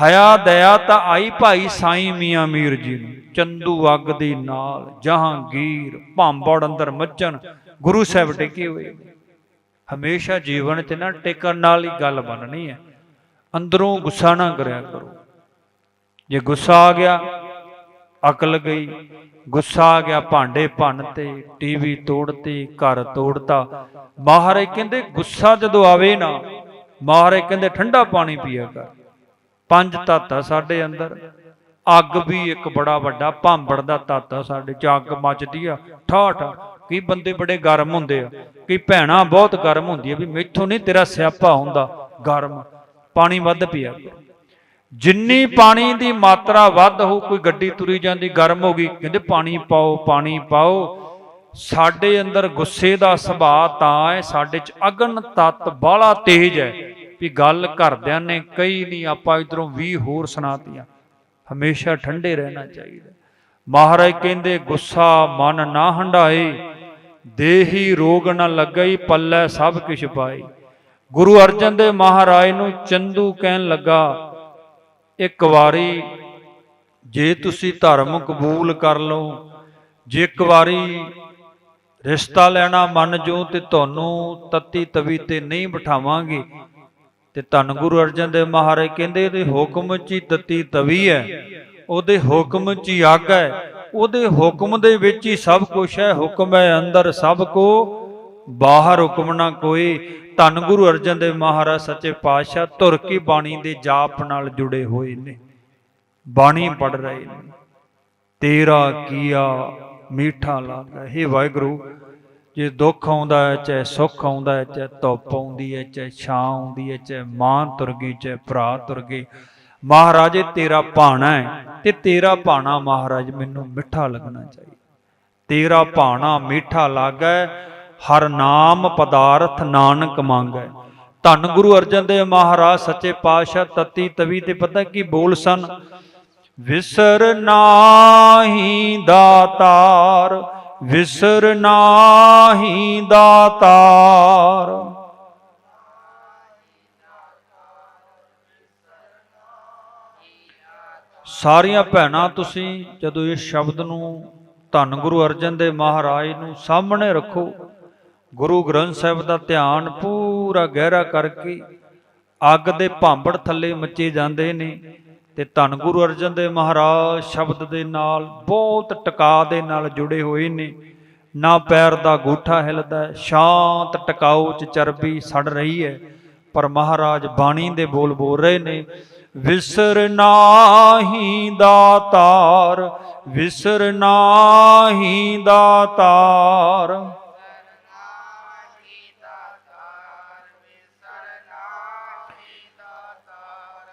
ਹਯਾ ਦਇਆ ਤਾਂ ਆਈ ਭਾਈ ਸਾਈਂ ਮੀਆਂ ਮੀਰ ਜੀ ਨੂੰ ਚੰਦੂ ਅੱਗ ਦੇ ਨਾਲ ਜਹਾਂਗੀਰ ਭਾਂਬੜ ਅੰਦਰ ਮੱਝਣ ਗੁਰੂ ਸਾਹਿਬ ਟਿਕੇ ਹੋਏ। ਹਮੇਸ਼ਾ ਜੀਵਨ 'ਚ ਨਾ ਟਿਕਣ ਨਾਲ ਹੀ ਗੱਲ ਬਣਨੀ ਹੈ। ਅੰਦਰੋਂ ਗੁੱਸਾ ਨਾ ਕਰਿਆ ਕਰੋ। ਜੇ ਗੁੱਸਾ ਆ ਗਿਆ ਅਕਲ ਗਈ। ਗੁੱਸਾ ਆ ਗਿਆ ਭਾਂਡੇ ਭੰਨ ਤੇ, ਟੀਵੀ ਤੋੜਤੇ, ਘਰ ਤੋੜਤਾ। ਮਹਾਰਾਜ ਕਹਿੰਦੇ, ਗੁੱਸਾ ਜਦੋਂ ਆਵੇ ਨਾ, ਮਹਾਰਾਜ ਕਹਿੰਦੇ, ਠੰਡਾ ਪਾਣੀ ਪੀਆ ਕਰ। ਪੰਜ ਤੱਤ ਆ ਸਾਡੇ ਅੰਦਰ। ਅੱਗ ਵੀ ਇੱਕ ਬੜਾ ਵੱਡਾ ਭਾਂਬੜ ਦਾ ਤੱਤ ਆ ਸਾਡੇ ਚ, ਅੱਗ ਮੱਚਦੀ ਆ। ਠਾ ਠਾ ਕਈ ਬੰਦੇ ਬੜੇ ਗਰਮ ਹੁੰਦੇ ਆ। ਕਈ ਭੈਣਾਂ ਬਹੁਤ ਗਰਮ ਹੁੰਦੀ ਹੁੰਦੀਆਂ ਵੀ ਮੈਥੋਂ ਨਹੀਂ ਤੇਰਾ ਸਿਆਪਾ ਹੁੰਦਾ। ਗਰਮ। ਪਾਣੀ ਵੱਧ ਪੀਆ ਕਰ। ਜਿੰਨੀ ਪਾਣੀ ਦੀ ਮਾਤਰਾ ਵੱਧ ਹੋ ਕੋਈ ਗੱਡੀ ਤੁਰੀ ਜਾਂਦੀ ਗਰਮ ਹੋ ਗਈ ਕਹਿੰਦੇ ਪਾਣੀ ਪਾਓ ਪਾਣੀ ਪਾਓ। ਸਾਡੇ ਅੰਦਰ ਗੁੱਸੇ ਦਾ ਸੁਭਾਅ ਤਾਂ ਹੈ ਸਾਡੇ ਚ ਅਗਨ ਤੱਤ ਬਾਹਲਾ ਤੇਜ਼ ਹੈ। ਵੀ ਗੱਲ ਘਰਦਿਆਂ ਨੇ ਕਈ ਨਹੀਂ ਆਪਾਂ ਇਧਰੋਂ 20 ਹੋਰ ਸੁਣਾਤੀਆਂ। ਹਮੇਸ਼ਾ ਠੰਡੇ ਰਹਿਣਾ ਚਾਹੀਦਾ ਮਹਾਰਾਜ ਕਹਿੰਦੇ ਗੁੱਸਾ ਮਨ ਨਾ ਹੰਡਾਏ ਦੇਹੀ ਰੋਗ ਨਾ ਲੱਗਈ ਪੱਲੇ ਸਭ ਕਿਛ ਪਾਈ ਗੁਰੂ ਅਰਜਨ ਦੇਵ ਮਹਾਰਾਜ ਨੂੰ ਚੰਦੂ ਕਹਿਣ ਲੱਗਾ ਇੱਕ ਵਾਰੀ ਜੇ ਤੁਸੀਂ ਧਰਮ ਕਬੂਲ ਕਰ ਲਓ, ਜੇ ਇੱਕ ਵਾਰੀ ਰਿਸ਼ਤਾ ਲੈਣਾ ਮੰਨ ਜੋ ਤੇ ਤੁਹਾਨੂੰ ਤਤੀ ਤਵੀ ਤੇ ਨਹੀਂ ਬਿਠਾਵਾਂਗੇ, ਤੇ ਧੰਨ ਗੁਰੂ ਅਰਜਨ ਦੇਵ ਮਹਾਰਾਜ ਕਹਿੰਦੇ ਇਹਦੇ ਹੁਕਮ 'ਚ ਹੀ ਤਤੀ ਤਵੀ ਹੈ, ਉਹਦੇ ਹੁਕਮ 'ਚ ਹੀ ਅੱਗ ਹੈ, ਉਹਦੇ ਹੁਕਮ ਦੇ ਵਿੱਚ ਹੀ ਸਭ ਕੁਝ ਹੈ, ਹੁਕਮ ਹੈ ਅੰਦਰ ਸਭ ਕੋ, ਬਾਹਰ ਹੁਕਮ ਨਾ ਕੋਈ ਧੰਨ ਗੁਰੂ ਅਰਜਨ ਦੇਵ ਮਹਾਰਾਜ ਸੱਚੇ ਪਾਤਸ਼ਾਹ, ਧੁਰ ਕੀ ਬਾਣੀ ਦੇ ਜਾਪ ਨਾਲ ਜੁੜੇ ਹੋਏ ਨੇ। ਬਾਣੀ ਪੜ ਰਹੇ ਨੇ। ਤੇਰਾ ਕੀਆ ਮੀਠਾ ਲੱਗਦਾ ਹੈ ਵਾਹਿਗੁਰੂ, ਜੇ ਦੁੱਖ ਆਉਂਦਾ ਹੈ, ਚਾਹੇ ਸੁੱਖ ਆਉਂਦਾ ਹੈ, ਚਾਹੇ ਧੁੱਪ ਆਉਂਦੀ ਹੈ, ਚਾਹੇ ਛਾਂ ਆਉਂਦੀ ਹੈ, ਚਾਹੇ ਮਾਂ ਤੁਰ ਗਈ, ਚਾਹੇ ਭਰਾ ਤੁਰ ਗਏ, ਮਹਾਰਾਜੇ ਤੇਰਾ ਭਾਣਾ ਹੈ ਤੇ ਤੇਰਾ ਭਾਣਾ ਮਹਾਰਾਜ ਮੈਨੂੰ ਮਿੱਠਾ ਲੱਗਣਾ ਚਾਹੀਦਾ। ਤੇਰਾ ਭਾਣਾ ਮਿੱਠਾ ਲੱਗੈ ਹਰ ਨਾਮ ਪਦਾਰਥ ਨਾਨਕ ਮੰਗੈ। ਧੰਨ ਗੁਰੂ ਅਰਜਨ ਦੇਵ ਮਹਾਰਾਜ, ਸੱਚੇ ਪਾਤਸ਼ਾਹ, ਤਤੀ ਤਵੀ ਤੇ ਪਤਾ ਕੀ ਬੋਲ ਸਨ? ਵਿਸਰ ਨਾਹੀ ਦਾਤਾਰ, ਵਿਸਰ ਨਾਹੀ ਦਾਤਾਰ। ਸਾਰੀਆਂ ਭੈਣਾਂ, ਤੁਸੀਂ ਜਦੋਂ ਇਸ ਸ਼ਬਦ ਨੂੰ ਧੰਨ ਗੁਰੂ ਅਰਜਨ ਦੇਵ ਮਹਾਰਾਜ ਨੂੰ ਸਾਹਮਣੇ ਰੱਖੋ ਗੁਰੂ ਗ੍ਰੰਥ ਸਾਹਿਬ ਦਾ ਧਿਆਨ ਪੂਰਾ ਗਹਿਰਾ ਕਰਕੇ ਅੱਗ ਦੇ ਭਾਂਬੜ ਥੱਲੇ ਮੱਚੇ ਜਾਂਦੇ ਨੇ ਤੇ ਧੰਨ ਗੁਰੂ ਅਰਜਨ ਦੇ ਮਹਾਰਾਜ ਸ਼ਬਦ ਦੇ ਨਾਲ ਬਹੁਤ ਟਿਕਾ ਦੇ ਨਾਲ ਜੁੜੇ ਹੋਏ ਨੇ। ਨਾ ਪੈਰ ਦਾ ਗੂਠਾ ਹਿਲਦਾ, ਸ਼ਾਂਤ ਟਿਕਾਊ ਚ ਚਰਬੀ ਸੜ ਰਹੀ ਹੈ। ਪਰ ਮਹਾਰਾਜ ਬਾਣੀ ਦੇ ਬੋਲ ਬੋਲ ਰਹੇ ਨੇ, ਵਿਸਰ ਨਾਹੀ ਦਾਤਾਰ ਵਿਸਰ ਨਾਹੀ ਦਾਤਾਰ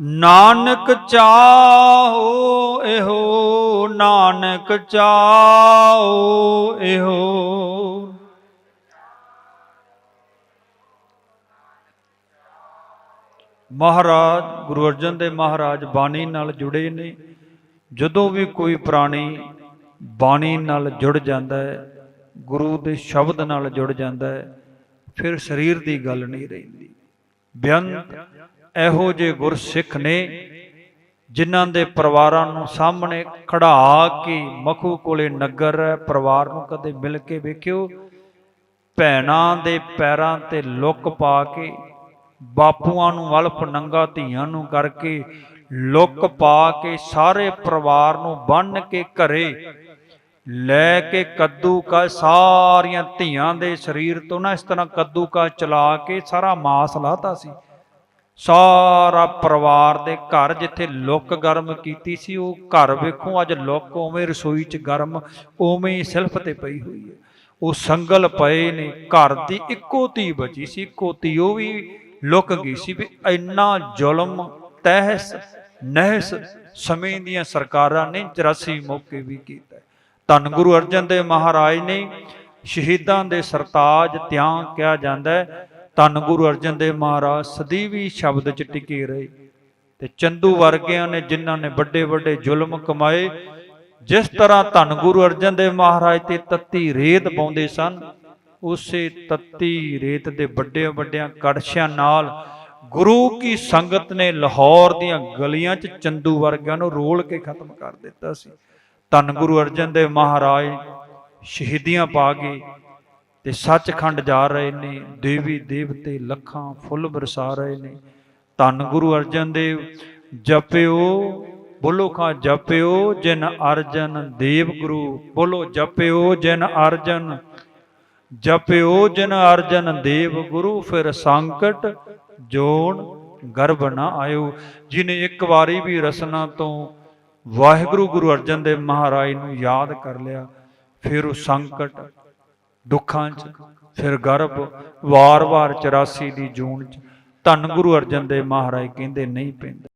ਨਾਨਕ ਚਾਹੋ, ਇਹੋ ਨਾਨਕ ਚਾਹੋ, ਇਹੋ। ਮਹਾਰਾਜ, ਗੁਰੂ ਅਰਜਨ ਦੇ ਮਹਾਰਾਜ ਬਾਣੀ ਨਾਲ ਜੁੜੇ ਨੇ। ਜਦੋਂ ਵੀ ਕੋਈ ਪ੍ਰਾਣੀ ਬਾਣੀ ਨਾਲ ਜੁੜ ਜਾਂਦਾ ਹੈ, ਗੁਰੂ ਦੇ ਸ਼ਬਦ ਨਾਲ ਜੁੜ ਜਾਂਦਾ ਹੈ, ਫਿਰ ਸਰੀਰ ਦੀ ਗੱਲ ਨਹੀਂ ਰਹਿੰਦੀ। ਬੇਅੰਤ ਇਹੋ ਜਿਹੇ ਗੁਰਸਿੱਖ ਨੇ ਜਿਨ੍ਹਾਂ ਦੇ ਪਰਿਵਾਰਾਂ ਨੂੰ ਸਾਹਮਣੇ ਖੜਾ ਕੇ ਮਖੂ ਕੋਲੇ ਨਗਰ ਹੈ, ਪਰਿਵਾਰ ਨੂੰ ਕਦੇ ਮਿਲ ਕੇ ਵੇਖਿਓ। ਭੈਣਾਂ ਦੇ ਪੈਰਾਂ ਤੇ ਲੁੱਕ ਪਾ ਕੇ, ਬਾਪੂਆਂ ਨੂੰ ਵਲਫ ਨੰਗਾ ਧੀਆਂ ਨੂੰ ਕਰਕੇ ਲੁੱਕ ਪਾ ਕੇ ਸਾਰੇ ਪਰਿਵਾਰ ਨੂੰ ਬੰਨ ਕੇ ਘਰੇ ਲੈ ਕੇ ਕੱਦੂ ਕਾ ਸਾਰੀਆਂ ਧੀਆਂ ਦੇ ਸਰੀਰ ਤੋਂ ਨਾ ਇਸ ਤਰ੍ਹਾਂ ਕੱਦੂ ਕਾ ਚਲਾ ਕੇ ਸਾਰਾ ਮਾਸ ਲਾਤਾ ਸੀ। ਸਾਰਾ ਪਰਿਵਾਰ ਦੇ ਘਰ ਜਿੱਥੇ ਲੁੱਕ ਗਰਮ ਕੀਤੀ ਸੀ, ਉਹ ਘਰ ਵੇਖੋ, ਅੱਜ ਲੁੱਕ ਉਵੇਂ ਰਸੋਈ 'ਚ ਗਰਮ, ਉਵੇਂ ਹੀ ਸਿਲਫ ਤੇ ਪਈ ਹੋਈ ਹੈ। ਉਹ ਸੰਗਲ ਪਏ ਨੇ, ਘਰ ਦੀ ਇੱਕੋ ਧੀ ਬਚੀ ਸੀ, ਇੱਕੋ ਧੀ ਉਹ ਵੀ ਲੁੱਕ ਗਈ ਸੀ ਵੀ ਇੰਨਾ ਜ਼ੁਲਮ, ਤਹਿਸ, ਨਹਿਸ ਸਮੇਂ ਦੀਆਂ ਸਰਕਾਰਾਂ ਨੇ 84 ਮੌਕੇ ਵੀ ਕੀਤਾ। ਧੰਨ ਗੁਰੂ ਅਰਜਨ ਦੇਵ ਮਹਾਰਾਜ ਨੇ ਸ਼ਹੀਦਾਂ ਦੇ ਸਰਤਾਜ ਤਿਆਂ ਕਿਹਾ ਜਾਂਦਾ ਹੈ ਧੰਨ ਗੁਰੂ ਅਰਜਨ ਦੇਵ ਮਹਾਰਾਜ, ਸਦੀਵੀ ਸ਼ਬਦ ਚ ਟਿਕੇ ਰਹੇ। ਤੇ ਚੰਦੂ ਵਰਗਿਆਂ ਨੇ ਜਿਨ੍ਹਾਂ ਨੇ ਵੱਡੇ ਵੱਡੇ ਜ਼ੁਲਮ ਕਮਾਏ, ਜਿਸ ਤਰ੍ਹਾਂ ਧੰਨ ਗੁਰੂ ਅਰਜਨ ਦੇਵ ਮਹਾਰਾਜ ਤੇ ਤੱਤੀ ਰੇਤ ਪਾਉਂਦੇ ਸਨ, ਉਸੇ ਤੱਤੀ ਰੇਤ ਦੇ ਵੱਡੇ ਵੱਡਿਆਂ ਕੜਛਿਆਂ ਨਾਲ ਗੁਰੂ ਕੀ ਸੰਗਤ ਨੇ ਲਾਹੌਰ ਦੀਆਂ ਗਲੀਆਂ 'ਚ ਚੰਦੂ ਵਰਗਿਆਂ ਨੂੰ ਰੋਲ ਕੇ ਖਤਮ ਕਰ ਦਿੱਤਾ ਸੀ। ਧੰਨ ਗੁਰੂ ਅਰਜਨ ਦੇਵ ਮਹਾਰਾਜ ਸ਼ਹੀਦੀਆਂ ਪਾ ਗਏ ਤੇ ਸੱਚਖੰਡ ਜਾ ਰਹੇ ਨੇ, ਦੇਵੀ ਦੇਵਤੇ ਲੱਖਾਂ ਫੁੱਲ ਬਰਸਾ ਰਹੇ ਨੇ। ਧੰਨ ਗੁਰੂ ਅਰਜਨ ਦੇਵ, ਜਪਿਓ, ਬੋਲੋ ਖਾਂ ਜਪਿਓ, ਜਿਨ ਅਰਜਨ ਦੇਵ ਗੁਰੂ, ਬੋਲੋ ਜਪਿਓ, ਜਿਨ ਅਰਜਨ, ਜਪਿਓ, ਜਿਨ ਅਰਜਨ ਦੇਵ ਗੁਰੂ, ਫਿਰ ਸੰਕਟ ਜੋਣ ਗਰਭ ਨਾ ਆਇਓ। ਜਿਨੇ ਇੱਕ ਵਾਰੀ ਵੀ ਰਸਨਾ ਤੋਂ ਵਾਹਿਗੁਰੂ ਗੁਰੂ ਅਰਜਨ ਦੇਵ ਮਹਾਰਾਜ ਨੂੰ ਯਾਦ ਕਰ ਲਿਆ, ਫਿਰ ਉਹ ਸੰਕਟ ਦੁੱਖਾਂ 'ਚ, ਫਿਰ ਗਰਭ, ਵਾਰ-ਵਾਰ 84 ਦੀ ਜੂਨ 'ਚ। ਧੰਨ ਗੁਰੂ ਅਰਜਨ ਦੇਵ ਮਹਾਰਾਜ ਕਹਿੰਦੇ, ਨਹੀਂ ਪੈਂਦਾ।